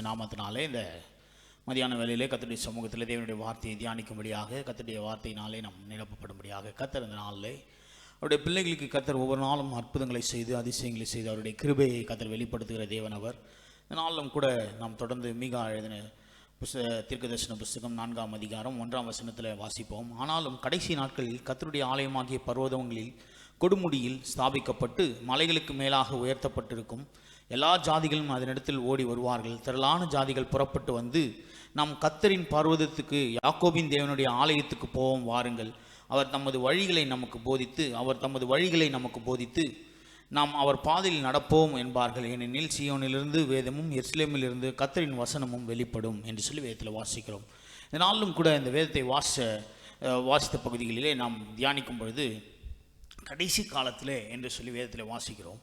இயேசுவின் நாமத்தினாலே இந்த மதியான வேலையிலே கத்தருடைய சமூகத்தில் தேவனுடைய வார்த்தையை தியானிக்கும்படியாக கத்தருடைய வார்த்தையினாலே நாம் நிரப்பப்படும்படியாக கத்தர் இந்த நாளிலே அவருடைய பிள்ளைகளுக்கு கத்தர் ஒவ்வொரு நாளும் அற்புதங்களை செய்து அதிசயங்களை செய்து அவருடைய கிருபையை கத்தர் வெளிப்படுத்துகிற தேவன் அவர். இந்த நாளிலும் கூட நாம் தொடர்ந்து மீகா எழுதின புஸ்த தீர்க்கதர்சன புஸ்தகம் நான்காம் அதிகாரம் ஒன்றாம் வசனத்தில் வாசிப்போம். ஆனாலும் கடைசி நாட்களில் கத்தருடைய ஆலயமாகிய பர்வதங்களில் கொடுமுடியில் ஸ்தாபிக்கப்பட்டு மலைகளுக்கு மேலாக உயர்த்தப்பட்டிருக்கும் எல்லா ஜாதிகளும் அதனிடத்தில் ஓடி வருவார்கள். திரளான ஜாதிகள் புறப்பட்டு வந்து நாம் கத்தரின் பர்வதத்துக்கு யாக்கோபின் தேவனுடைய ஆலயத்துக்கு போவோம் வாருங்கள். அவர் தமது வழிகளை நமக்கு போதித்து அவர் தமது வழிகளை நமக்கு போதித்து நாம் அவர் பாதையில் நடப்போம் என்பார்கள். ஏனெனில் சியோனிலிருந்து வேதமும் எர்ஸ்லேமிலிருந்து கத்தரின் வசனமும் வெளிப்படும் என்று சொல்லி வேதத்தில் வாசிக்கிறோம். இதனாலும் கூட இந்த வேதத்தை வாச வாசித்த பகுதிகளிலே நாம் தியானிக்கும் பொழுது கடைசி காலத்திலே என்று சொல்லி வேதத்தில் வாசிக்கிறோம்.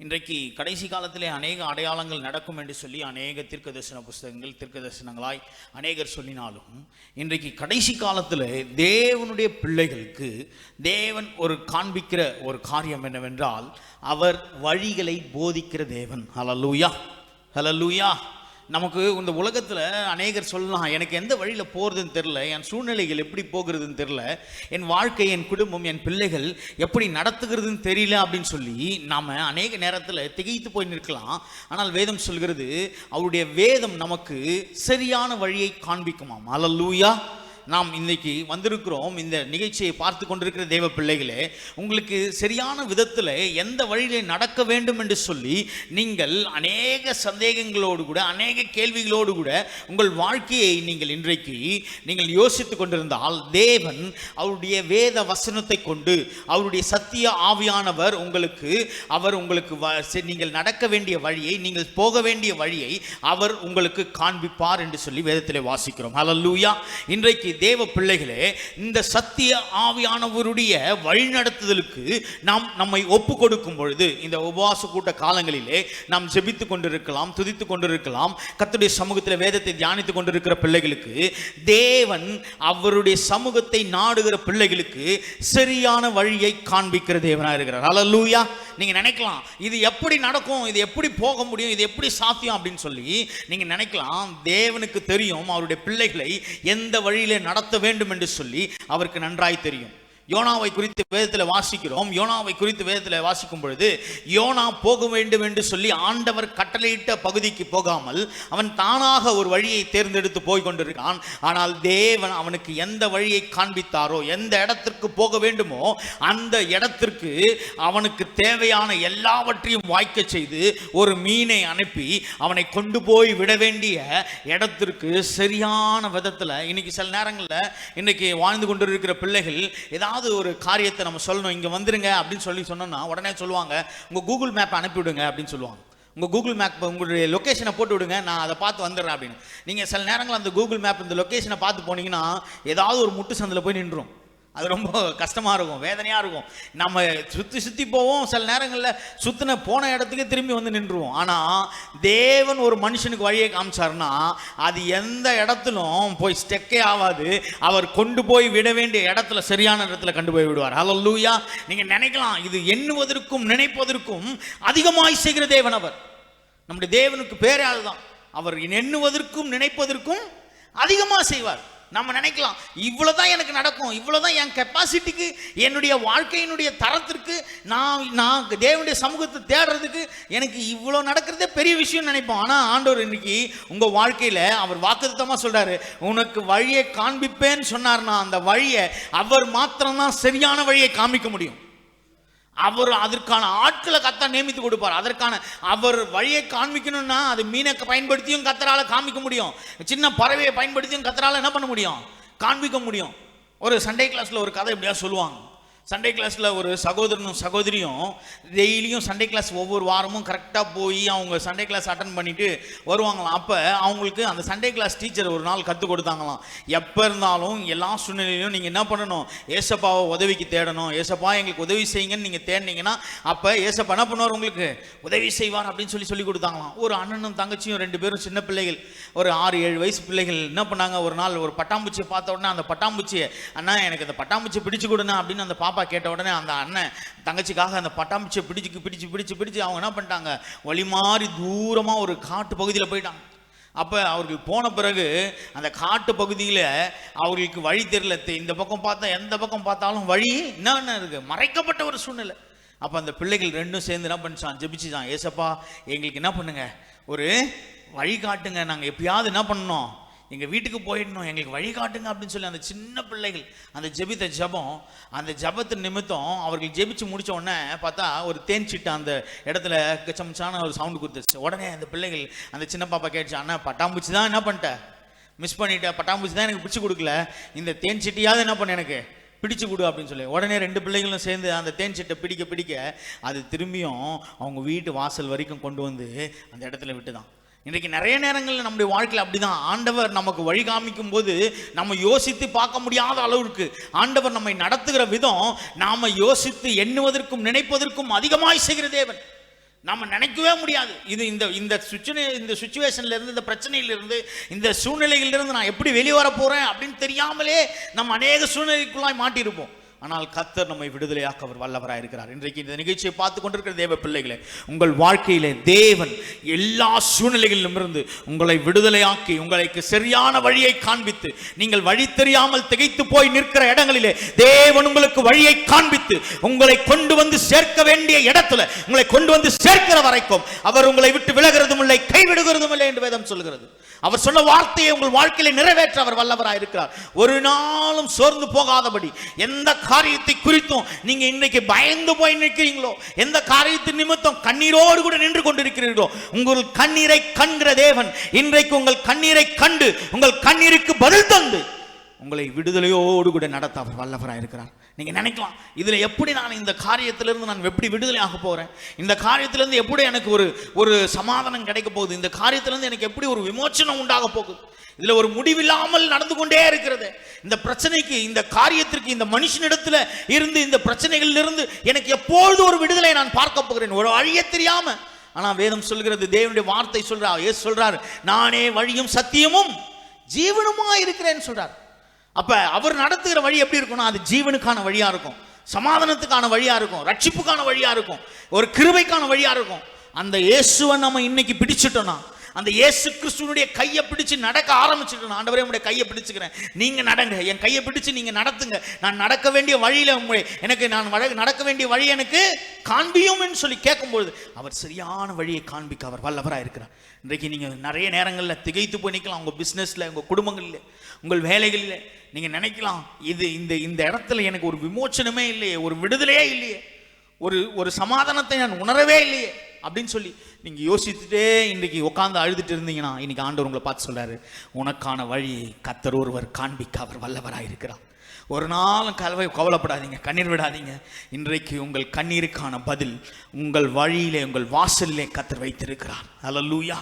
இன்றைக்கு கடைசி காலத்திலே அநேக அடையாளங்கள் நடக்கும் என்று சொல்லி அநேக தீர்க்க தரிசன புஸ்தகங்கள் தீர்க்க தரிசனங்களாய் அநேகர் சொல்லினாலும் இன்றைக்கு கடைசி காலத்தில் தேவனுடைய பிள்ளைகளுக்கு தேவன் ஒரு காண்பிக்கிற ஒரு காரியம் என்னவென்றால் அவர் வழிகளை போதிக்கிற தேவன். ஹலலூயா ஹலலூயா நமக்கு இந்த உலகத்தில் அநேகர் சொல்லலாம் எனக்கு எந்த வழியில் போகிறதுன்னு தெரில என் சூழ்நிலைகள் எப்படி போகிறதுன்னு தெரில என் வாழ்க்கை என் குடும்பம் என் பிள்ளைகள் எப்படி நடத்துகிறதுன்னு தெரியல அப்படின்னு சொல்லி நாம் அநேக நேரத்தில் திகைத்து போய் நிற்கலாம். ஆனால் வேதம் சொல்கிறது அவருடைய வேதம் நமக்கு சரியான வழியை காண்பிக்குமாம். அல்லூயா நாம் இன்னைக்கு வந்திருக்கிறோம் இந்த நிகழ்ச்சியை பார்த்து கொண்டிருக்கிற தேவ பிள்ளைகளே உங்களுக்கு சரியான விதத்தில் எந்த வழியிலே நடக்க வேண்டும் என்று சொல்லி நீங்கள் அநேக சந்தேகங்களோடு கூட அநேக கேள்விகளோடு கூட உங்கள் வாழ்க்கையை நீங்கள் இன்றைக்கு நீங்கள் யோசித்து கொண்டிருந்தால் தேவன் அவருடைய வேத வசனத்தை கொண்டு அவருடைய சத்திய ஆவியானவர் உங்களுக்கு அவர் உங்களுக்கு வ- நீங்கள் நடக்க வேண்டிய வழியை நீங்கள் போக வேண்டிய வழியை அவர் உங்களுக்கு காண்பிப்பார் என்று சொல்லி வேதத்தில் வாசிக்கிறோம். ஹலல்லூயா இன்றைக்கு தேவ பிள்ளைகளே இந்த சத்திய ஆவியானவருடைய வழிநடத்துதலுக்கு நாம் நம்மை ஒப்பு கொடுக்கும் பொழுது இந்த உபவாச கூட்ட காலங்களிலே நாம் ஜெபித்து கொண்டிருக்கலாம் துதித்து கொண்டிருக்கலாம். கத்துடைய சமூகத்தில் வேதத்தை தியானித்து கொண்டிருக்கிற பிள்ளைகளுக்கு தேவன் அவருடைய சமூகத்தை நாடுகிற பிள்ளைகளுக்கு சரியான வழியை காண்பிக்கிற தேவனாக இருக்கிறார். ஹalleluya நீங்கள் நினைக்கலாம் இது எப்படி நடக்கும் இது எப்படி போக முடியும் இது எப்படி சாத்தியம் அப்படின்னு சொல்லி நீங்கள் நினைக்கலாம் தேவனுக்கு தெரியும் அவருடைய பிள்ளைகளை எந்த வழியில் நடத்த வேண்டும் என்று சொல்லி அவருக்கு நன்றாய் தெரியும். யோனாவை குறித்து வேதத்தில் வாசிக்கிறோம். யோனாவை குறித்து வேதத்தில் வாசிக்கும் பொழுது யோனா போக வேண்டும் என்று சொல்லி ஆண்டவர் கட்டளையிட்ட பகுதிக்கு போகாமல் அவன் தானாக ஒரு வழியை தேர்ந்தெடுத்து போய் கொண்டிருக்கான். ஆனால் தேவன் அவனுக்கு எந்த வழியை காண்பித்தாரோ எந்த இடத்திற்கு போக வேண்டுமோ அந்த இடத்திற்கு அவனுக்கு தேவையான எல்லாவற்றையும் வாய்க்க செய்து ஒரு மீனை அனுப்பி அவனை கொண்டு போய் விட வேண்டிய இடத்திற்கு சரியான விதத்தில் இன்னைக்கு சில நேரங்களில் இன்னைக்கு வாழ்ந்து கொண்டிருக்கிற பிள்ளைகள் ஏதாவது ஒரு காரியத்தை நம்ம சொல்லணும் இங்கே வந்துருங்க அப்படின்னு சொல்லி சொன்னோம்னா உடனே சொல்லுவாங்க உங்கள் கூகுள் மேப் அனுப்பிவிடுங்க அப்படின்னு சொல்லுவாங்க. உங்கள் கூகுள் மேப் உங்களுடைய லொக்கேஷனை போட்டு விடுங்க நான் அதை பார்த்து வந்துடுறேன் அப்படின்னு. நீங்கள் சில நேரங்களில் அந்த கூகுள் மேப் இந்த லொக்கேஷனை பார்த்து போனீங்கன்னா ஏதாவது ஒரு முட்டு சந்தில் போய் நின்றும் அது ரொம்ப கஷ்டமாக இருக்கும் வேதனையாக இருக்கும். நம்ம சுற்றி சுற்றி போவோம் சில நேரங்களில் சுற்றின போன இடத்துக்கு திரும்பி வந்து நின்றுவோம். ஆனால் தேவன் ஒரு மனுஷனுக்கு வழியை காமிச்சாருன்னா அது எந்த இடத்துலும் போய் ஸ்டெக்கே ஆகாது. அவர் கொண்டு போய் விட வேண்டிய இடத்துல சரியான இடத்துல கண்டு போய் விடுவார். ஹalleluya நீங்கள் நினைக்கலாம் இது எண்ணுவதற்கும் நினைப்பதற்கும் அதிகமாய் செய்கிற தேவன் அவர். நம்முடைய தேவனுக்கு பேரே அதுதான் அவர் எண்ணுவதற்கும் நினைப்பதற்கும் அதிகமாக செய்வார். நம்ம நினைக்கலாம் இவ்வளவுதான் எனக்கு நடக்கும் இவ்வளவுதான் என் கெப்பாசிட்டிக்கு என்னுடைய வாழ்க்கையினுடைய தரத்திற்கு நான் நான் தேவனுடைய சமூகத்தை தேடுறதுக்கு எனக்கு இவ்வளோ நடக்கிறதே பெரிய விஷயம் நினைப்போம். ஆனால் ஆண்டவர் இன்னைக்கு உங்கள் வாழ்க்கையில் அவர் வாக்குத்தமாக சொல்கிறாரு உனக்கு வழியை காண்பிப்பேன்னு சொன்னார்னா அந்த வழியை அவர் மாத்திரம்தான் சரியான வழியை காமிக்க முடியும். அவர் அதற்கான ஆட்களை கத்தா நியமித்து கொடுப்பார். அதற்கான அவர் வழியை காண்பிக்கணும்னா அது மீனை பயன்படுத்தியும் கத்தரால காமிக்க முடியும். சின்ன பறவையை பயன்படுத்தியும் கத்தரால என்ன பண்ண முடியும்? காண்பிக்க முடியும். ஒரு சண்டே கிளாஸ்ல ஒரு கதை எப்படியா சொல்லுவாங்க. சண்டே கிளாஸில் ஒரு சகோதரனும் சகோதரியும் டெய்லியும் சண்டே கிளாஸ் ஒவ்வொரு வாரமும் கரெக்டாக போய் அவங்க சண்டே கிளாஸ் அட்டன் பண்ணிட்டு வருவாங்களாம். அப்போ அவங்களுக்கு அந்த சண்டே கிளாஸ் டீச்சர் ஒரு நாள் கற்றுக் கொடுத்தாங்களாம். எப்போ இருந்தாலும் எல்லா சூழ்நிலையிலும் நீங்கள் என்ன பண்ணணும்? ஏசப்பாவை உதவிக்கு தேடணும். ஏசப்பா எங்களுக்கு உதவி செய்யுங்கன்னு நீங்கள் தேடினீங்கன்னா அப்போ ஏசப்பா என்ன பண்ணுவார் உங்களுக்கு? உதவி செய்வார் அப்படின்னு சொல்லி சொல்லி கொடுத்தாங்களாம். ஒரு அண்ணனும் தங்கச்சியும் ரெண்டு பேரும் சின்ன பிள்ளைகள். ஒரு ஆறு ஏழு வயசு பிள்ளைகள் என்ன பண்ணாங்க? ஒரு நாள் ஒரு பட்டாம்பூச்சியை பார்த்த உடனே அந்த பட்டாம்பூச்சியை அண்ணா எனக்கு அந்த பட்டாம்பூச்சி பிடிச்சு கொடுண்ணா அப்படின்னு அந்த பாப்பா கேட்ட உடனே அந்த அண்ணன் தங்கச்சிக்காக அந்த பட்டாம்பூச்சியை பிடிச்சு பிடிச்சு பிடிச்சு பிடிச்சு அவங்க என்ன பண்ணிட்டாங்க? வழி மாறி தூரமாக ஒரு காட்டு பகுதியில் போயிட்டாங்க. அப்போ அவர்கள் போன பிறகு அந்த காட்டு பகுதியில் அவர்களுக்கு வழி தெரியல. இந்த பக்கம் பார்த்தா எந்த பக்கம் பார்த்தாலும் வழி என்னென்ன இருக்குது மறைக்கப்பட்ட ஒரு சூழ்நிலை. அப்போ அந்த பிள்ளைகள் ரெண்டும் சேர்ந்து என்ன பண்ணிச்சான்? ஜெபிச்சுதான் ஏசப்பா எங்களுக்கு என்ன பண்ணுங்க? ஒரு வழி காட்டுங்க. நாங்கள் எப்பயாவது என்ன பண்ணணும்? எங்கள் வீட்டுக்கு போயிடணும் எங்களுக்கு வழிகாட்டுங்க அப்படின்னு சொல்லி அந்த சின்ன பிள்ளைகள் அந்த ஜெபித்த ஜெபம் அந்த ஜபத்து நிமித்தம் அவர்கள் ஜெபிச்சு முடிச்ச உடனே பார்த்தா ஒரு தேன் சிட்டு அந்த இடத்துல கச்சமிச்சான ஒரு சவுண்டு கொடுத்துச்சு. உடனே அந்த பிள்ளைகள் அந்த சின்ன பாப்பா கேட்டுச்சு அண்ணா பட்டாம்பூச்சி தான் என்ன பண்ணிட்டேன் மிஸ் பண்ணிட்டேன் பட்டாம்பூச்சி தான் எனக்கு பிடிச்சி கொடுக்கல. இந்த தேன் சிட்டியாவது என்ன பண்ண எனக்கு? பிடிச்சு கொடு அப்படின்னு சொல்லி. உடனே ரெண்டு பிள்ளைகளும் சேர்ந்து அந்த தேன் சிட்டை பிடிக்க பிடிக்க அது திரும்பியும் அவங்க வீட்டு வாசல் வரைக்கும் கொண்டு வந்து அந்த இடத்துல விட்டுதான். இன்றைக்கு நிறைய நேரங்களில் நம்முடைய வாழ்க்கையில் அப்படிதான். ஆண்டவர் நமக்கு வழி காமிக்கும் போது நம்ம யோசித்து பார்க்க முடியாத அளவிற்கு ஆண்டவர் நம்மை நடத்துகிற விதம் நாம யோசித்து எண்ணுவதற்கும் நினைப்பதற்கும் அதிகமாய் செய்கிற தேவன். நாம நினைக்கவே முடியாது. இது இந்த இந்த சுச்சுவே இந்த சுச்சுவேஷன்ல இருந்து இந்த பிரச்சனையிலிருந்து இந்த சூழ்நிலையிலிருந்து நான் எப்படி வெளியே வர போறேன் அப்படின்னு தெரியாமலே நம்ம அநேக சூழ்நிலைக்குள்ளாய் மாட்டியிருப்போம். ஆனால் கத்தர் நம்மை விடுதலையாக்க அவர் வல்லவராக இருக்கிறார். இன்றைக்கு இந்த நிகழ்ச்சியை பார்த்து கொண்டிருக்கிற தேவ பிள்ளைகளே உங்கள் வாழ்க்கையிலே தேவன் எல்லா சூழ்நிலைகளிலும் இருந்து உங்களை விடுதலையாக்கி உங்களுக்கு சரியான வழியை காண்பித்து நீங்கள் வழி தெரியாமல் திகைத்து போய் நிற்கிற இடங்களிலே தேவன் உங்களுக்கு வழியை காண்பித்து உங்களை கொண்டு வந்து சேர்க்க வேண்டிய இடத்துல உங்களை கொண்டு வந்து சேர்க்கிற வரைக்கும் அவர் உங்களை விட்டு விலகிறதும் இல்லை கைவிடுகிறதும் இல்லை என்று வேதம் சொல்கிறது. அவர் சொன்ன வார்த்தையை உங்கள் வாழ்க்கையில நிறைவேற்ற அவர் வல்லவராக இருக்கிறார். ஒரு நாளும் சோர்ந்து போகாதபடி எந்த காரியத்தை குறித்தும் நீங்க இன்னைக்கு பயந்து போய் நிற்கிறீங்களோ எந்த காரியத்தின் நிமித்தம் கண்ணீரோடு கூட நின்று கொண்டிருக்கிறீர்களோ உங்கள் கண்ணீரை கண்கிற தேவன் இன்றைக்கு உங்கள் கண்ணீரை கண்டு உங்கள் கண்ணீருக்கு பதில் தந்து உங்களை விடுதலையோடு கூட நடத்த அவர் வல்லவராக இருக்கிறார். நீங்கள் நினைக்கலாம் இதில் எப்படி நான் இந்த காரியத்திலிருந்து நான் எப்படி விடுதலை ஆக போகிறேன் இந்த காரியத்திலிருந்து எப்படி எனக்கு ஒரு ஒரு சமாதானம் கிடைக்க போகுது? இந்த காரியத்திலேருந்து எனக்கு எப்படி ஒரு விமோச்சனம் உண்டாக போகுது? இதில் ஒரு முடிவில்லாமல் நடந்து கொண்டே இருக்கிறது. இந்த பிரச்சனைக்கு இந்த காரியத்திற்கு இந்த மனுஷனிடத்தில் இருந்து இந்த பிரச்சனைகளில் இருந்து எனக்கு எப்பொழுது ஒரு விடுதலை நான் பார்க்க போகிறேன்? ஒரு வழியே தெரியாமல் ஆனால் வேதம் சொல்கிறது தேவனுடைய வார்த்தை சொல்கிறார் ஏசு சொல்கிறார் நானே வழியும் சத்தியமும் ஜீவனுமா இருக்கிறேன்னு சொல்கிறார் அப்ப அவர் நடத்துகிற வழி எப்படி இருக்கும்னா அது ஜீவனுக்கான வழியா இருக்கும். சமாதானத்துக்கான வழியா இருக்கும். ரட்சிப்புக்கான வழியா இருக்கும். ஒரு கிருபைக்கான வழியா இருக்கும். அந்த இயேசுவை நம்ம இன்னைக்கு பிடிச்சிட்டோம்னா அந்த இயேசு கிறிஸ்துவனுடைய கையை பிடிச்சு நடக்க ஆரம்பிச்சிட்டோம் ஆண்டவரே உங்களுடைய கையை பிடிச்சுக்கிறேன். நீங்க நடங்க. என் கையை பிடிச்சு நீங்க நடத்துங்க. நான் நடக்க வேண்டிய வழியில உங்களை எனக்கு நான் வழ- நடக்க வேண்டிய வழி எனக்கு காண்பியும்னு சொல்லி கேட்கும்பொழுது அவர் சரியான வழியை காண்பிக்க அவர் வல்லவராக இருக்கிறார். இன்றைக்கு நீங்க நிறைய நேரங்களில் திகைத்து போய் நிற்கலாம் உங்க பிசினஸ்ல உங்க குடும்பங்களில் உங்கள் வேலைகளில். நீங்க நினைக்கலாம் இது இந்த இந்த இடத்துல எனக்கு ஒரு விமோச்சனமே இல்லையே ஒரு விடுதலையே இல்லையே ஒரு ஒரு சமாதானத்தை நான் உணரவே இல்லையே. அப்படின்னு சொல்லி நீங்கள் யோசிச்சுட்டே இன்றைக்கி உட்காந்து அழுதுட்டு இருந்தீங்கன்னா இன்றைக்கி ஆண்டவர் உங்களை பார்த்து சொல்கிறாரு உனக்கான வழியை கத்தர் ஒருவர் காண்பிக்க அவர் வல்லவராக இருக்கிறார். ஒரு நாளும் கலவை கவலைப்படாதீங்க கண்ணீர் விடாதீங்க. இன்றைக்கு உங்கள் கண்ணீருக்கான பதில் உங்கள் வழியிலே உங்கள் வாசலிலே கத்தர் வைத்திருக்கிறார். அல்லேலூயா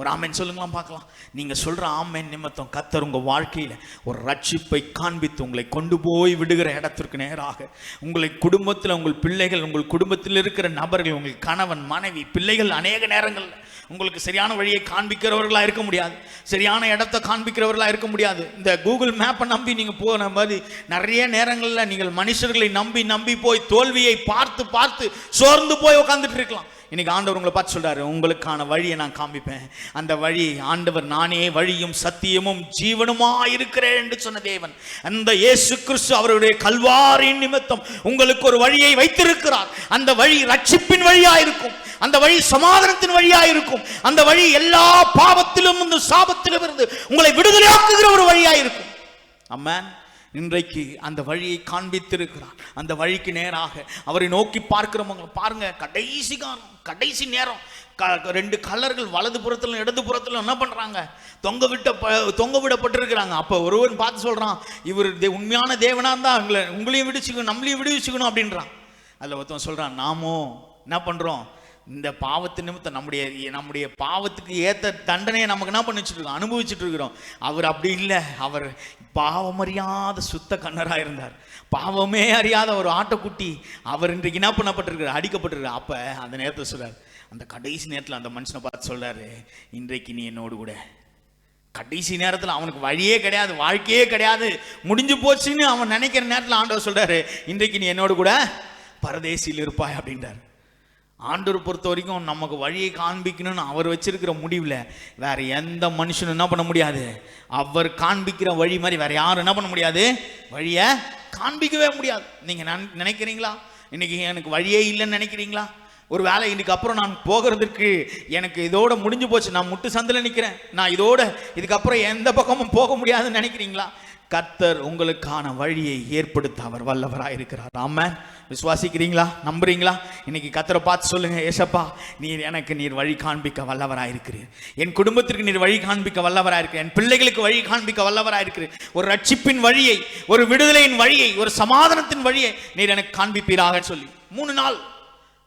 ஒரு ஆமென் சொல்லுங்களாம் பார்க்கலாம். நீங்க சொல்ற ஆமென் நிமித்தம் கத்தர் உங்க வாழ்க்கையில ஒரு ரட்சிப்பை காண்பித்து உங்களை கொண்டு போய் விடுகிற இடத்திற்கு நேராக. உங்களை குடும்பத்தில் உங்கள் பிள்ளைகள் உங்கள் குடும்பத்தில் இருக்கிற நபர்கள் உங்கள் கணவன் மனைவி பிள்ளைகள் அநேக நேரங்களில் உங்களுக்கு சரியான வழியை காண்பிக்கிறவர்களாக இருக்க முடியாது. சரியான இடத்தை காண்பிக்கிறவர்களாக இருக்க முடியாது. இந்த கூகுள் மேப்பை நம்பி நீங்கள் போன மாதிரி நிறைய நேரங்களில் நீங்கள் மனுஷர்களை நம்பி நம்பி போய் தோல்வியை பார்த்து பார்த்து சோர்ந்து போய் உட்காந்துட்டு இருக்கலாம். இன்னைக்கு ஆண்டவர் உங்களை பார்த்து சொல்றாரு உங்களுக்கான வழியை நான் காமிப்பேன் அந்த வழி ஆண்டவர் நானே வழியும் சத்தியமும் ஜீவனுமா இருக்கிறேன் என்று சொன்ன தேவன். அந்த இயேசு கிறிஸ்து அவருடைய கல்வாரின் நிமித்தம் உங்களுக்கு ஒரு வழியை வைத்திருக்கிறார். அந்த வழி ரட்சிப்பின் வழியா இருக்கும். அந்த வழி சமாதானத்தின் வழியா இருக்கும். அந்த வழி எல்லா பாவத்திலும் இந்த சாபத்திலும் இருந்து உங்களை விடுதலையாக்குகிற ஒரு வழியா இருக்கும். அம்மன் இன்றைக்கு அந்த வழியை காண்பித்திருக்கிறார். அந்த வழிக்கு நேராக அவரை நோக்கி பார்க்கிறவங்க பாருங்க கடைசி காலம் கடைசி நேரம். க- ரெண்டு கலர்கள் வலது புறத்துல இடது புறத்துல என்ன பண்றாங்க? தொங்க விட்ட ப- தொங்க விடப்பட்டிருக்கிறாங்க. அப்ப ஒருவன் பார்த்து சொல்றான் இவர் உண்மையான தேவனா இருந்தா உங்களை உங்களையும் விடுச்சுக்கணும் நம்மளையும் விடுவிச்சுக்கணும் அப்படின்றான். அதுல ஒருத்தன் சொல்றான் நாமோ என்ன பண்றோம்? இந்த பாவத்து நிமித்தம் நம்முடைய நம்முடைய பாவத்துக்கு ஏற்ற தண்டனையை நமக்கு என்ன பண்ணிச்சுட்டு இருக்கோம் அனுபவிச்சுட்டு இருக்கிறோம். அவர் அப்படி இல்லை. அவர் பாவம் அறியாத சுத்த கண்ணராக இருந்தார். பாவமே அறியாத ஒரு ஆட்டைக்குட்டி அவர் இன்றைக்கு என்ன பண்ணப்பட்டிருக்கிறார்? அடிக்கப்பட்டிருக்கார் அப்போ அந்த நேரத்தை சொல்கிறார் அந்த கடைசி நேரத்தில் அந்த மனுஷனை பார்த்து சொல்கிறாரு இன்றைக்கு நீ என்னோடு கூட. கடைசி நேரத்தில் அவனுக்கு வழியே கிடையாது வாழ்க்கையே கிடையாது. முடிஞ்சு போச்சுன்னு அவன் நினைக்கிற நேரத்தில் ஆண்டவர் சொல்கிறாரு இன்றைக்கு நீ என்னோடு கூட பரதேசியில் இருப்பாய் அப்படின்றார். ஆண்டவர் பொறுத்த வரைக்கும் நமக்கு வழியை காண்பிக்கணும்னு அவர் வச்சிருக்கிற முடிவில் வேற எந்த மனுஷனும் என்ன பண்ண முடியாது? அவர் காண்பிக்கிற வழி மாதிரி வேற யாரும் என்ன பண்ண முடியாது? வழியை காண்பிக்கவே முடியாது. நீங்கள் நன்- நினைக்கிறீங்களா? இன்னைக்கு எனக்கு வழியே இல்லைன்னு நினைக்கிறீங்களா? ஒரு வேலை இன்னைக்கு அப்புறம் நான் போகிறதுக்கு எனக்கு இதோட முடிஞ்சு போச்சு. நான் முட்டு சந்தில் நிற்கிறேன் நான் இதோட இதுக்கப்புறம் எந்த பக்கமும் போக முடியாதுன்னு நினைக்கிறீங்களா? கர்த்தர் உங்களுக்கான வழியை ஏற்படுத்த அவர் வல்லவராக இருக்கிறார். ஆமென். விசுவாசிக்கிறீங்களா? நம்புறீங்களா? இன்னைக்கு கத்தரை பார்த்து சொல்லுங்க ஏசப்பா நீர் எனக்கு நீர் வழி காண்பிக்க வல்லவராக இருக்கிறீர். என் குடும்பத்திற்கு நீர் வழி காண்பிக்க வல்லவராக இருக்கிறீர். என் பிள்ளைகளுக்கு வழி காண்பிக்க வல்லவராக இருக்கிறீர். ஒரு ரட்சிப்பின் வழியை ஒரு விடுதலையின் வழியை ஒரு சமாதானத்தின் வழியை நீர் எனக்கு காண்பிப்பீராக சொல்லி. மூணு நாள்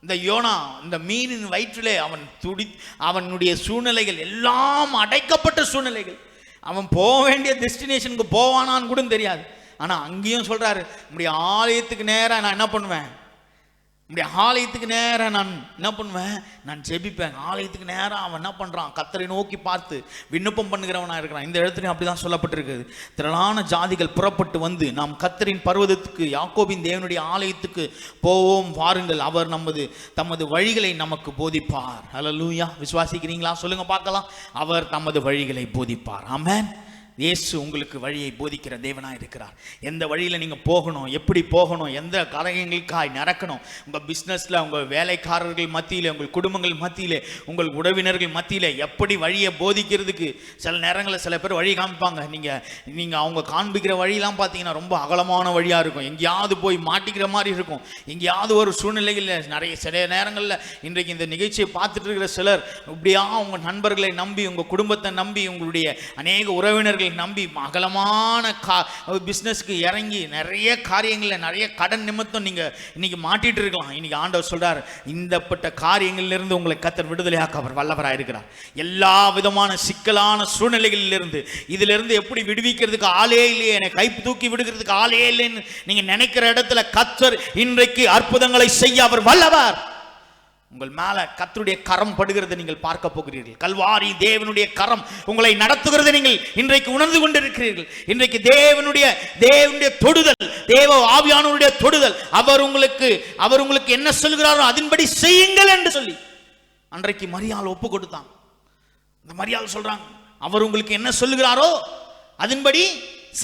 இந்த யோனா இந்த மீனின் வயிற்றிலே அவன் துடி அவனுடைய சூழ்நிலைகள் எல்லாம் அடைக்கப்பட்ட சூழ்நிலைகள். அவன் போக வேண்டிய டெஸ்டினேஷனுக்கு போவானான்னு கூட தெரியாது. ஆனால் அங்கேயும் சொல்கிறாரு நம்முடைய ஆலயத்துக்கு நேராக நான் என்ன பண்ணுவேன்? நம்முடைய ஆலயத்துக்கு நேராக நான் என்ன பண்ணுவேன்? நான் ஜெபிப்பேன். ஆலயத்துக்கு நேராக அவன் என்ன பண்ணுறான் கத்தரை நோக்கி பார்த்து விண்ணப்பம் பண்ணுகிறவனாக இருக்கிறான். இந்த இடத்துலையும் அப்படிதான் சொல்லப்பட்டிருக்குது. திரளான ஜாதிகள் புறப்பட்டு வந்து நாம் கத்தரின் பர்வதத்துக்கு யாக்கோபின் தேவனுடைய ஆலயத்துக்கு போவோம். வாருங்கள். அவர் நமது தமது வழிகளை நமக்கு போதிப்பார். ஹalleluya விசுவாசிக்கிறீங்களா? சொல்லுங்கள் பார்க்கலாம். அவர் தமது வழிகளை போதிப்பார். ஆமேன் இயேசு உங்களுக்கு வழியை போதிக்கிற தேவனாக இருக்கிறார். எந்த வழியில் நீங்கள் போகணும் எப்படி போகணும் எந்த காரியங்களுக்காய் நடக்கணும் உங்கள் பிஸ்னஸில் உங்கள் வேலைக்காரர்கள் மத்தியில் உங்கள் குடும்பங்கள் மத்தியில் உங்கள் உறவினர்கள் மத்தியில் எப்படி வழியை போதிக்கிறதுக்கு சில நேரங்களில் சில பேர் வழி காமிப்பாங்க. நீங்கள் நீங்கள் அவங்க காண்பிக்கிற வழியெல்லாம் பார்த்தீங்கன்னா ரொம்ப அகலமான வழியாக இருக்கும். எங்கேயாவது போய் மாட்டிக்கிற மாதிரி இருக்கும். எங்கேயாவது ஒரு சூழ்நிலையில் நிறைய சில நேரங்களில் இன்றைக்கு இந்த நிகழ்ச்சியை பார்த்துட்டு இருக்கிற சிலர் இப்படியா உங்கள் நண்பர்களை நம்பி உங்கள் குடும்பத்தை நம்பி உங்களுடைய அநேக உறவினர்கள் நம்பி அகலமான கா பிஸ்னஸ்க்கு இறங்கி நிறைய காரியங்களில் நிறைய கடன் நிமித்தம் நீங்கள் இன்னைக்கு மாட்டிட்டு இருக்கலாம். இன்னைக்கு ஆண்டவர் சொல்றார் இந்தப்பட்ட காரியங்களிலிருந்து உங்களை கத்தர் விடுதலையாக்க அவர் வல்லவராக இருக்கிறார். எல்லா விதமான சிக்கலான சூழ்நிலைகளிலிருந்து இதிலிருந்து எப்படி விடுவிக்கிறதுக்கு ஆளே இல்லையே என்னை கை தூக்கி விடுகிறதுக்கு ஆளே இல்லைன்னு நீங்கள் நினைக்கிற இடத்துல கத்தர் இன்றைக்கு அற்புதங்களை செய்ய அவர் வல்லவர். உங்கள் மேல கத்தருடைய கரம் படுகிறதை நீங்கள் பார்க்க போகிறீர்கள். கல்வாரி தேவனுடைய கரம் உங்களை நடத்துகிறது நீங்கள் இன்றைக்கு உணர்ந்து கொண்டிருக்கிறீர்கள். இன்றைக்கு தேவனுடைய தேவனுடைய தொடுதல் தேவ ஆவியானவருடைய தொடுதல் அவர் உங்களுக்கு அவர் உங்களுக்கு என்ன சொல்கிறாரோ அதன்படி செய்யுங்கள் என்று சொல்லி. அன்றைக்கு மரியாள் ஒப்பு கொடுத்தான். இந்த மரியாள் சொல்றாங்க அவர் உங்களுக்கு என்ன சொல்லுகிறாரோ அதன்படி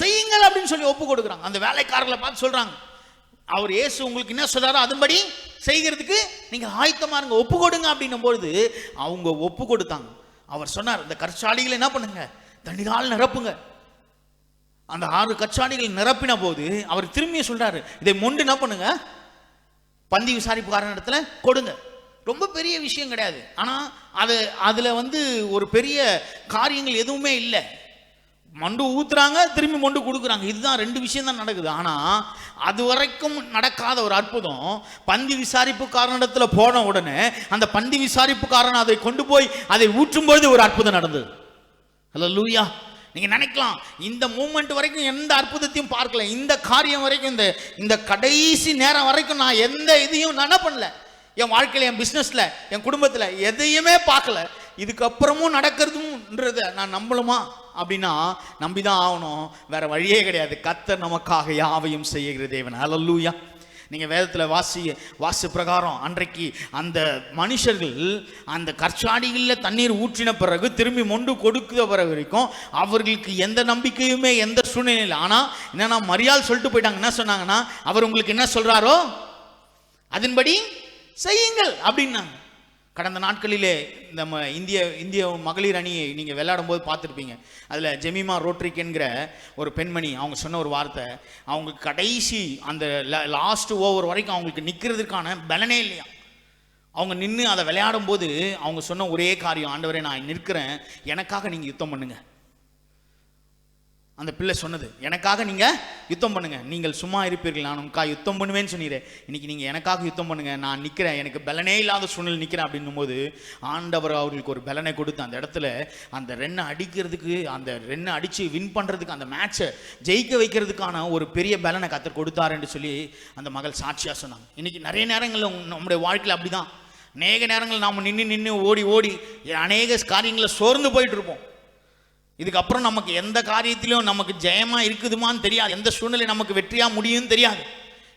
செய்யுங்கள் அப்படின்னு சொல்லி ஒப்பு கொடுக்குறாங்க. அந்த வேலைக்காரர்களை பார்த்து சொல்றாங்க அவர் இயேசு உங்களுக்கு என்ன சொல்றாரோ அதன்படி செய்கிறதுக்கு நீங்க ஆயத்தமா இருங்க ஒப்பு கொடுங்க அப்படின்னும் பொழுது அவங்க ஒப்பு கொடுத்தாங்க அவர் சொன்னார் இந்த கற்சாலிகளை என்ன பண்ணுங்க? தண்ணீரால் நிரப்புங்க. அந்த ஆறு கச்சாடிகள் நிரப்பின போது அவர் திரும்பியும் சொல்றாரு இதை மொண்டு என்ன பண்ணுங்க? பந்தி விசாரிப்புக்காரன் இடத்துல கொடுங்க. ரொம்ப பெரிய விஷயம் கிடையாது. ஆனா அது அதுல வந்து ஒரு பெரிய காரியங்கள் எதுவுமே இல்லை. மண்டு ஊத்துறாங்க திரும்பி மண்டு கொடுக்குறாங்க. இதுதான் ரெண்டு விஷயம் தான் நடக்குது. ஆனால் அது வரைக்கும் நடக்காத ஒரு அற்புதம். பந்தி விசாரிப்புக்காரனிடத்தில் போன உடனே அந்த பந்தி விசாரிப்புக்காரன் அதை கொண்டு போய் அதை ஊற்றும் பொழுது ஒரு அற்புதம் நடந்தது. ஹலோ லூயா நீங்கள் நினைக்கலாம் இந்த மூமெண்ட் வரைக்கும் எந்த அற்புதத்தையும் பார்க்கல. இந்த காரியம் வரைக்கும் இந்த இந்த கடைசி நேரம் வரைக்கும் நான் எந்த இதையும் நான் என்ன பண்ணல? என் வாழ்க்கையில் என் பிஸ்னஸில் என் குடும்பத்தில் எதையுமே பார்க்கல. இதுக்கப்புறமும் நடக்கிறதுன்றத நான் நம்பலுமா அப்படின்னா நம்பிதான் ஆகணும். வேற வழியே கிடையாது. கத்தர் நமக்காக யாவையும் செய்கிற தேவன். ஹalleluya நீங்கள் வேதத்தில் வாசி வாசி பிரகாரம் அன்றைக்கு அந்த மனுஷர்கள் அந்த கற்சாடிகளில் தண்ணீர் ஊற்றின பிறகு திரும்பி மொண்டு கொடுக்கிற பிறகு வரைக்கும் அவர்களுக்கு எந்த நம்பிக்கையுமே எந்த சூழ்நிலையில். ஆனால் என்னன்னா மரியாள் சொல்லிட்டு போயிட்டாங்க. என்ன சொன்னாங்கன்னா அவர் உங்களுக்கு என்ன சொல்கிறாரோ அதன்படி செய்யுங்கள் அப்படின்னாங்க. கடந்த நாட்களிலே நம்ம இந்திய இந்திய மகளிர் அணியை நீங்கள் விளையாடும் போது பார்த்துருப்பீங்க. அதில் ஜெமிமா ரோட்ரிக் என்கிற ஒரு பெண்மணி அவங்க சொன்ன ஒரு வார்த்தை அவங்க கடைசி அந்த லாஸ்ட் ஓவர் வரைக்கும் அவங்களுக்கு நிற்கிறதுக்கான பலனே இல்லையா? அவங்க நின்று அதை விளையாடும் போது அவங்க சொன்ன ஒரே காரியம் ஆண்டவரே நான் நிற்கிறேன். எனக்காக நீங்கள் யுத்தம் பண்ணுங்கள் அந்த பிள்ளை சொன்னது எனக்காக நீங்கள் யுத்தம் பண்ணுங்கள் நீங்கள் சும்மா இருப்பீர்கள் நான் உனக்காக யுத்தம் பண்ணுவேன்னு சொன்னீரே. இன்னைக்கு நீங்கள் எனக்காக யுத்தம் பண்ணுங்கள் நான் நிற்கிறேன் எனக்கு பலனே இல்லாத சூழ்நிலை நிற்கிறேன் அப்படின்னும் போது ஆண்டவர் அவர்களுக்கு ஒரு பலனை கொடுத்து அந்த இடத்துல அந்த ரென்னை அடிக்கிறதுக்கு அந்த ரென்னை அடித்து வின் பண்ணுறதுக்கு அந்த மேட்சை ஜெயிக்க வைக்கிறதுக்கான ஒரு பெரிய பலனை கத்தர் கொடுத்தாருன்னு சொல்லி அந்த மகள் சாட்சியாக சொன்னாங்க. இன்றைக்கி நிறைய நேரங்களில் நம்முடைய வாழ்க்கையில் அப்படி தான் அநேக நேரங்கள் நாம் நின்று நின்று ஓடி ஓடி அநேக காரியங்களில் சோர்ந்து போயிட்டு இருப்போம். இதுக்கப்புறம் நமக்கு எந்த காரியத்திலும் நமக்கு ஜெயமாக இருக்குதுமான்னு தெரியாது. எந்த சூழ்நிலை நமக்கு வெற்றியாக முடியும்னு தெரியாது.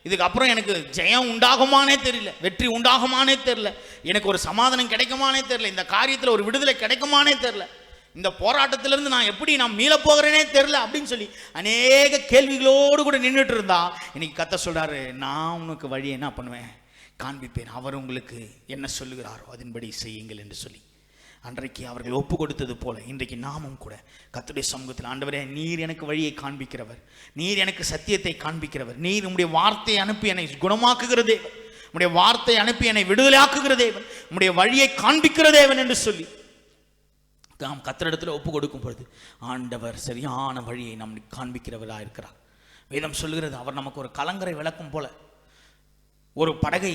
இதுக்கப்புறம் எனக்கு ஜெயம் உண்டாகுமானே தெரியல. வெற்றி உண்டாகுமானே தெரியல. எனக்கு ஒரு சமாதானம் கிடைக்குமானே தெரியல. இந்த காரியத்தில் ஒரு விடுதலை கிடைக்குமானே தெரியல. இந்த போராட்டத்திலேருந்து நான் எப்படி நான் மீளப் போகிறேனே தெரில அப்படின்னு சொல்லி அநேக கேள்விகளோடு கூட நின்றுட்டு இருந்தா இன்னைக்கு கத்த சொல்கிறாரு நான் உனக்கு வழி என்ன பண்ணுவேன்? காண்பிப்பேன். அவர் உங்களுக்கு என்ன சொல்லுகிறாரோ அதன்படி செய்யுங்கள் என்று சொல்லி. அன்றைக்கு அவர்கள் ஒப்பு கொடுத்தது போல இன்றைக்கு நாமும் கூட கத்துடைய சமூகத்தில் ஆண்டவரே நீர் எனக்கு வழியை காண்பிக்கிறவர். நீர் எனக்கு சத்தியத்தை காண்பிக்கிறவர். நீர் உங்களுடைய வார்த்தையை அனுப்பி என்னை குணமாக்குகிற தேவன். வார்த்தை அனுப்பி என்னை விடுதலையாக்குகிற தேவன். உம்முடைய வழியை காண்பிக்கிற தேவன் என்று சொல்லி நாம் கத்திரிடத்தில் ஒப்பு கொடுக்கும் பொழுது ஆண்டவர் சரியான வழியை நம் காண்பிக்கிறவராக இருக்கிறார். வேதம் சொல்கிறது அவர் நமக்கு ஒரு கலங்கரை விளக்கும் போல ஒரு படகை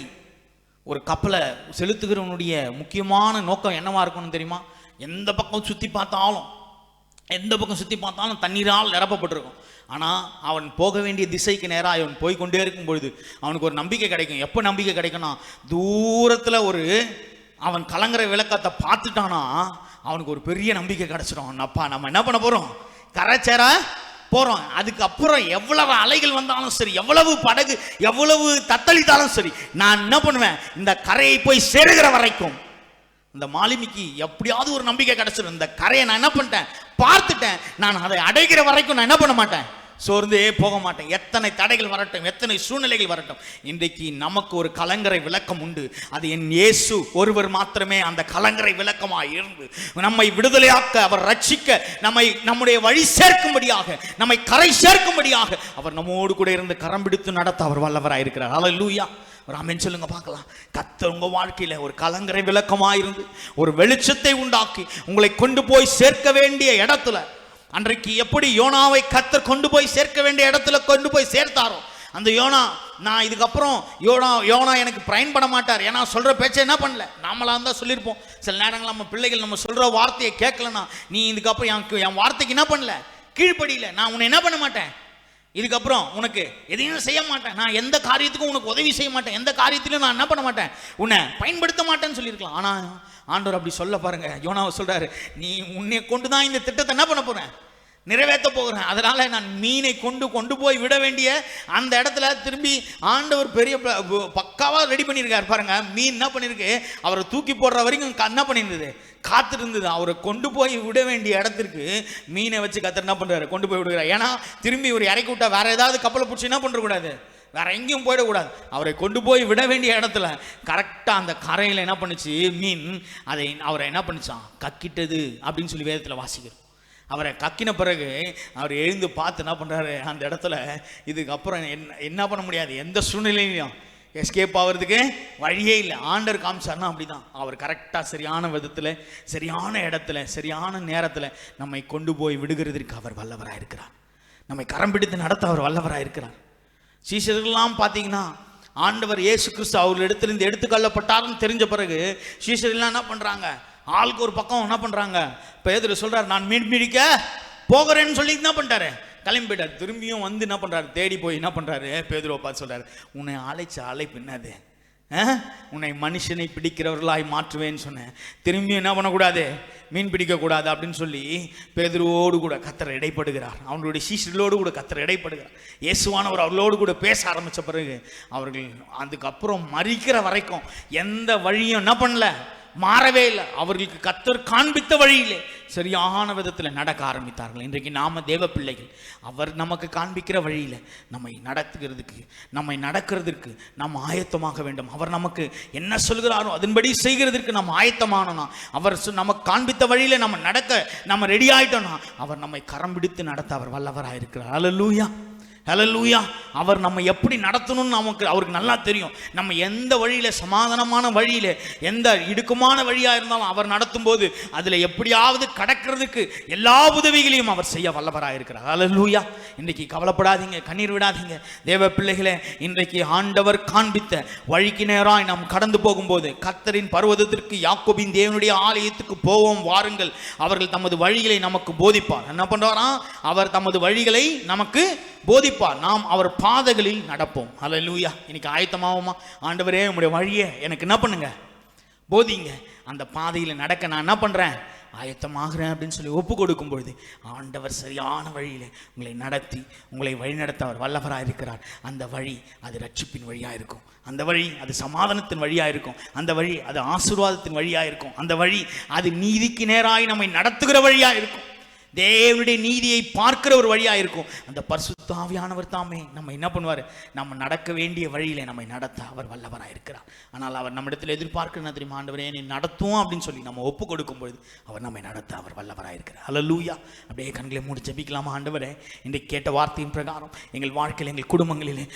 ஒரு கப்பலை செலுத்துகிறவனுடைய முக்கியமான நோக்கம் என்னவா இருக்கணும் தெரியுமா? எந்த பக்கம் சுற்றி பார்த்தாலும் எந்த பக்கம் சுற்றி பார்த்தாலும் தண்ணீரால் நிரப்பப்பட்டிருக்கும். ஆனால் அவன் போக வேண்டிய திசைக்கு நேராக அவன் போய் கொண்டே இருக்கும் பொழுது அவனுக்கு ஒரு நம்பிக்கை கிடைக்கும். எப்போ நம்பிக்கை கிடைக்கும்னா தூரத்தில் ஒரு அவன் கலங்குற விளக்கத்தை பார்த்துட்டானா அவனுக்கு ஒரு பெரிய நம்பிக்கை கிடச்சிடும் அப்பா நம்ம என்ன பண்ண போகிறோம் கரைச்சேர? போகிறோம் அதுக்கப்புறம் எவ்வளவு அலைகள் வந்தாலும் சரி எவ்வளவு படகு எவ்வளவு தத்தளித்தாலும் சரி நான் என்ன பண்ணுவேன்? இந்த கரையை போய் சேருகிற வரைக்கும் இந்த மாலுமிக்கு எப்படியாவது ஒரு நம்பிக்கை கிடச்சிடும் இந்த கரையை நான் என்ன பண்ணிட்டேன்? பார்த்துட்டேன். நான் அதை அடைகிற வரைக்கும் நான் என்ன பண்ண மாட்டேன்? சோர்ந்தே போக மாட்டேன். எத்தனை தடைகள் வரட்டும் எத்தனை சூழ்நிலைகள் வரட்டும். இன்றைக்கு நமக்கு ஒரு கலங்கரை விளக்கம் உண்டு. அது என் இயேசு ஒருவர் மாத்திரமே அந்த கலங்கரை விளக்கமாக இருந்து நம்மை விடுதலையாக்க அவர் ரட்சிக்க நம்மை நம்முடைய வழி சேர்க்கும்படியாக நம்மை கரை சேர்க்கும்படியாக அவர் நம்மோடு கூட இருந்து கரம் பிடித்து நடத்த அவர் வல்லவராக இருக்கிறார். லூயா ஒரு அமைன் சொல்லுங்க பார்க்கலாம். கத்த உங்க வாழ்க்கையில ஒரு கலங்கரை விளக்கமாக இருந்து ஒரு வெளிச்சத்தை உண்டாக்கி உங்களை கொண்டு போய் சேர்க்க வேண்டிய இடத்துல அன்றைக்கு எப்படி யோனாவை கத்தர் கொண்டு போய் சேர்க்க வேண்டிய இடத்துல கொண்டு போய் சேர்த்தாரோ அந்த யோனா நான் இதுக்கப்புறம் யோனா யோனா எனக்கு பயன்பட மாட்டார். ஏன்னா சொல்கிற பேச்சை என்ன பண்ணல? நாமளாக இருந்தால் சொல்லியிருப்போம். சில நேரங்கள் நம்ம பிள்ளைகள் நம்ம சொல்கிற வார்த்தையை கேட்கலனா நீ இதுக்கப்புறம் எனக்கு என் வார்த்தைக்கு என்ன பண்ணல? கீழ்ப்படியில. நான் உன்னை என்ன பண்ண மாட்டேன்? இதுக்கப்புறம் உனக்கு எதையும் செய்ய மாட்டேன். நான் எந்த காரியத்துக்கும் உனக்கு உதவி செய்ய மாட்டேன். எந்த காரியத்திலும் நான் என்ன பண்ண மாட்டேன்? உன்னை பயன்படுத்த மாட்டேன்னு சொல்லியிருக்கலாம். ஆனால் ஆண்டவர் அப்படி சொல்ல பாருங்க. யோனாவை சொல்கிறாரு நீ உன்னை கொண்டு தான் இந்த திட்டத்தை என்ன பண்ண போகிறேன் நிறைவேற்ற போகிறேன். அதனால் நான் மீனை கொண்டு கொண்டு போய் விட வேண்டிய அந்த இடத்துல திரும்பி ஆண்டவர் பெரிய பக்காவாக ரெடி பண்ணியிருக்காரு. பாருங்க மீன் என்ன பண்ணியிருக்கு? அவரை தூக்கி போடுற வரைக்கும் என்ன பண்ணியிருந்தது? காத்திருந்தது. அவரை கொண்டு போய் விட வேண்டிய இடத்திற்கு மீனை வச்சு கத்தர் என்ன பண்ணுறாரு கொண்டு போய் விடுகிறார். ஏன்னா திரும்பி ஒரு இறக்கி விட்டா வேற ஏதாவது கப்பலை பிடிச்சி என்ன பண்ணுறக்கூடாது வேற எங்கேயும் போயிடக்கூடாது. அவரை கொண்டு போய் விட வேண்டிய இடத்துல கரெக்டாக அந்த கரையில் என்ன பண்ணுச்சு? மீன் அதை அவரை என்ன பண்ணுச்சான்? கக்கிட்டது அப்படின்னு சொல்லி வேதத்தில் வாசிக்கிறோம். அவரை கக்கின பிறகு அவர் எழுந்து பார்த்து என்ன பண்ணுறாரு அந்த இடத்துல இதுக்கப்புறம் என்ன என்ன பண்ண முடியாது? எந்த சூழ்நிலையிலையும் எஸ்கேப் ஆகிறதுக்கு வழியே இல்லை. ஆண்டர் காமிச்சார்னா அப்படிதான். அவர் கரெக்டாக சரியான விதத்தில் சரியான இடத்துல சரியான நேரத்தில் நம்மை கொண்டு போய் விடுகிறதற்கு அவர் வல்லவராக இருக்கிறார். நம்மை கரம் பிடித்து நடத்த அவர் வல்லவராக இருக்கிறார். சீசர்கள்லாம் பார்த்தீங்கன்னா ஆண்டவர் இயேசு கிறிஸ்து அவர் எடுத்துக்கொள்ளப்பட்டார்னு தெரிஞ்ச பிறகு சீசர்கள்லாம் என்ன பண்ணுறாங்க ஆளுக்கு ஒரு பக்கம் என்ன பண்ணுறாங்க பேதிரோ சொல்கிறார் நான் மீன் பிடிக்க போகிறேன்னு சொல்லி என்ன பண்ணிட்டாரு கிளம்பி போயிட்டார் திரும்பியும் வந்து என்ன பண்ணுறாரு தேடி போய் என்ன பண்ணுறாரு பேதுருவை பார்த்து சொல்கிறார் உன்னை அழைச்ச அழைப்பு என்னது? ஆ? உன்னை மனுஷனை பிடிக்கிறவர்களாய் மாற்றுவேன்னு சொன்னேன். திரும்பியும் என்ன பண்ணக்கூடாது? மீன் பிடிக்கக்கூடாது அப்படின்னு சொல்லி பேதுருவோடு கூட கத்தர் இடைப்படுகிறார். அவங்களுடைய சீஷர்களோடு கூட கத்தரை இடைப்படுகிறார். இயேசுவானவர் அவர்களோடு கூட பேச ஆரம்பித்த பிறகு அவர்கள் அதுக்கப்புறம் மறிக்கிற வரைக்கும் எந்த வழியும் என்ன பண்ணல? மாறவே இல்லை. அவர்களுக்கு கத்தர் காண்பித்த வழியிலே. சரியான விதத்தில் நடக்க ஆரம்பித்தார்கள். இன்றைக்கு நாம தேவ பிள்ளைகள். அவர் நமக்கு காண்பிக்கிற வழியில் நம்மை நடத்துகிறதுக்கு நம்மை நடக்கிறதுக்கு நாம் ஆயத்தமாக வேண்டும். அவர் நமக்கு என்ன சொல்கிறாரோ அதன்படி செய்கிறதற்கு நம்ம ஆயத்தமானோம்னா அவர் நமக்கு காண்பித்த வழியில் நம்ம நடக்க நம்ம ரெடி ஆயிட்டோம்னா அவர் நம்மை கரம் பிடித்து நடத்த அவர் வல்லவராக இருக்கிறார் அல்ல லூயா ஹalleluya. அவர் நம்ம எப்படி நடத்தணும்னு நமக்கு அவருக்கு நல்லா தெரியும். நம்ம எந்த வழியில் சமாதானமான வழியில் எந்த இடுக்கமான வழியாக இருந்தாலும் அவர் நடத்தும் போது அதில் எப்படியாவது கடக்கிறதுக்கு எல்லா உதவிகளையும் அவர் செய்ய வல்லவராக இருக்கிறார். ஹalleluya. இன்றைக்கு கவலைப்படாதீங்க கண்ணீர் விடாதீங்க. தேவ பிள்ளைகளே இன்றைக்கு ஆண்டவர் காண்பித்த வழிக்கு நேராய் நாம் கடந்து போகும்போது கத்தரின் பர்வதத்திற்கு யாக்கோபின் தேவனுடைய ஆலயத்துக்கு போவோம் வாருங்கள். அவர்கள் தமது வழிகளை நமக்கு போதிப்பார். என்ன பண்றாராம்? அவர் தமது வழிகளை நமக்கு போதிப்பார் நாம் அவர் பாதைகளில் நடப்போம். அல்லேலூயா இன்னைக்கு ஆயத்தமாகுமா? ஆண்டவரே உங்களுடைய வழியை எனக்கு என்ன பண்ணுங்க? போதிங்க. அந்த பாதையில் நடக்க நான் என்ன பண்ணுறேன் ஆயத்தமாகிறேன் அப்படின்னு சொல்லி ஒப்பு கொடுக்கும் பொழுது ஆண்டவர் சரியான வழியில் உங்களை நடத்தி உங்களை வழிநடத்த அவர் வல்லவராக இருக்கிறார். அந்த வழி அது ரட்சிப்பின் வழியாக இருக்கும். அந்த வழி அது சமாதானத்தின் வழியாக இருக்கும். அந்த வழி அது ஆசீர்வாதத்தின் வழியாக இருக்கும். அந்த வழி அது நீதிக்கு நேராய் நம்மை நடத்துகிற வழியாக இருக்கும். தேவனுடைய நீதியை பார்க்கிற ஒரு வழியாக இருக்கும். அந்த பரிசுத்தாவியானவர் தாமே நம்ம என்ன பண்ணுவார்? நம்ம நடக்க வேண்டிய வழியில் நம்மை நடத்த அவர் வல்லவராக இருக்கிறார். ஆனால் அவர் நம்மிடத்தில் எதிர்பார்க்கிற தெரியுமா? ஆண்டவரே என்னை நடத்தும் அப்படின்னு சொல்லி நம்ம ஒப்பு கொடுக்கும் பொழுது அவர் நம்மை நடத்த அவர் வல்லவராக இருக்கிறார். அல்லூயா அப்படியே கண்களை மூடி ஜெபிக்கலாமா ஆண்டவரே? இன்றைக்கு கேட்ட வார்த்தையின் பிரகாரம் எங்கள் வாழ்க்கையில் எங்கள் குடும்பங்களிலே